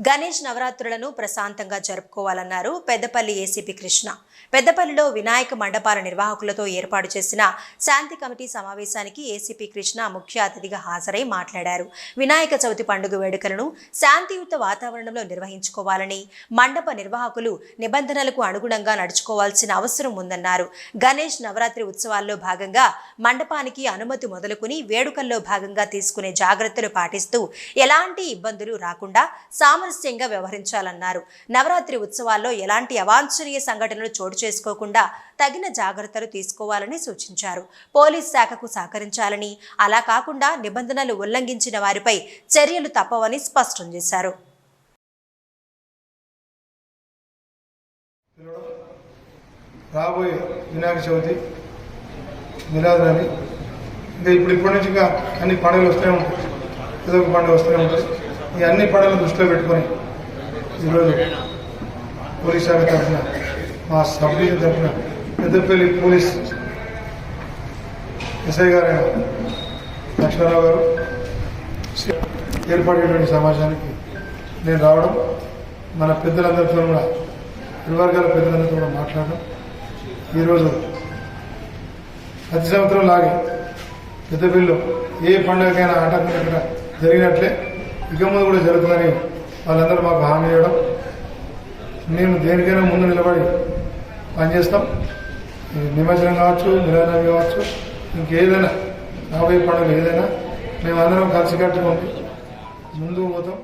గణేష్ నవరాత్రులను ప్రశాంతంగా జరుపుకోవాలన్నారు పెద్దపల్లి ఏసీపీ కృష్ణ. పెద్దపల్లిలో వినాయక మండపాల నిర్వాహకులతో ఏర్పాటు చేసిన శాంతి కమిటీ సమావేశానికి ఏసీపీ కృష్ణ ముఖ్య అతిథిగా హాజరై మాట్లాడారు. వినాయక చవితి పండుగ వేడుకలను శాంతియుత వాతావరణంలో నిర్వహించుకోవాలని మండప నిర్వాహకులు నిబంధనలకు అనుగుణంగా నడుచుకోవాల్సిన అవసరం ఉందన్నారు. గణేష్ నవరాత్రి ఉత్సవాల్లో భాగంగా మండపానికి అనుమతి మొదలుకుని వేడుకల్లో భాగంగా తీసుకునే జాగ్రత్తలు పాటిస్తూ ఎలాంటి ఇబ్బందులు రాకుండా సామరస్యంగా వ్యవహరించాలన్నారు. నవరాత్రి ఉత్సవాల్లో ఎలాంటి అవాంఛనీయ సంఘటనలు చోటు చేసుకోకుండా తగిన జాగ్రత్తలు తీసుకోవాలని సూచించారు. పోలీస్ శాఖకు సహకరించాలని అలా కాకుండా నిబంధనలు ఉల్లంఘించిన వారిపై చర్యలు తప్పవని స్పష్టం చేశారు. రాబోయే వినాయక చవితి మిలాద్ ఇంకా ఇప్పుడు ఇప్పటి నుంచి ఇంకా అన్ని పండుగలు వస్తూనే ఉంటాయి. ఏదో ఒక పండుగ వస్తూనే ఉంటుంది ఈ అన్ని పండుగలు దృష్టిలో పెట్టుకొని ఈరోజు పోలీస్ శాఖ తరఫున మా సబ్ డివిజన్ తరఫున పెద్దపల్లి పోలీస్ ఎస్ఐ గారైన లక్ష్మణరావు గారు ఏర్పడేటువంటి సమాజానికి నేను రావడం మన పెద్దలందరితో కూడా ఇరు వర్గాల పెద్దలందరితో కూడా మాట్లాడడం ఈరోజు ప్రతి సంవత్సరం లాగే పెద్దపల్లిలో ఏ పండుగకైనా ఆటంకం ఇక్కడ జరిగినట్లే ఇక ముందు కూడా జరుగుతుందని వాళ్ళందరూ మాకు హామీ ఇవ్వడం. మేము దేనికైనా ముందు నిలబడి పనిచేస్తాం. నిమజ్జనం కావచ్చు నిలదనం కావచ్చు ఇంకేదైనా రాబోయే పండుగ ఏదైనా మేమందరం కలిసికట్టుగా ముందుకు పోతాం.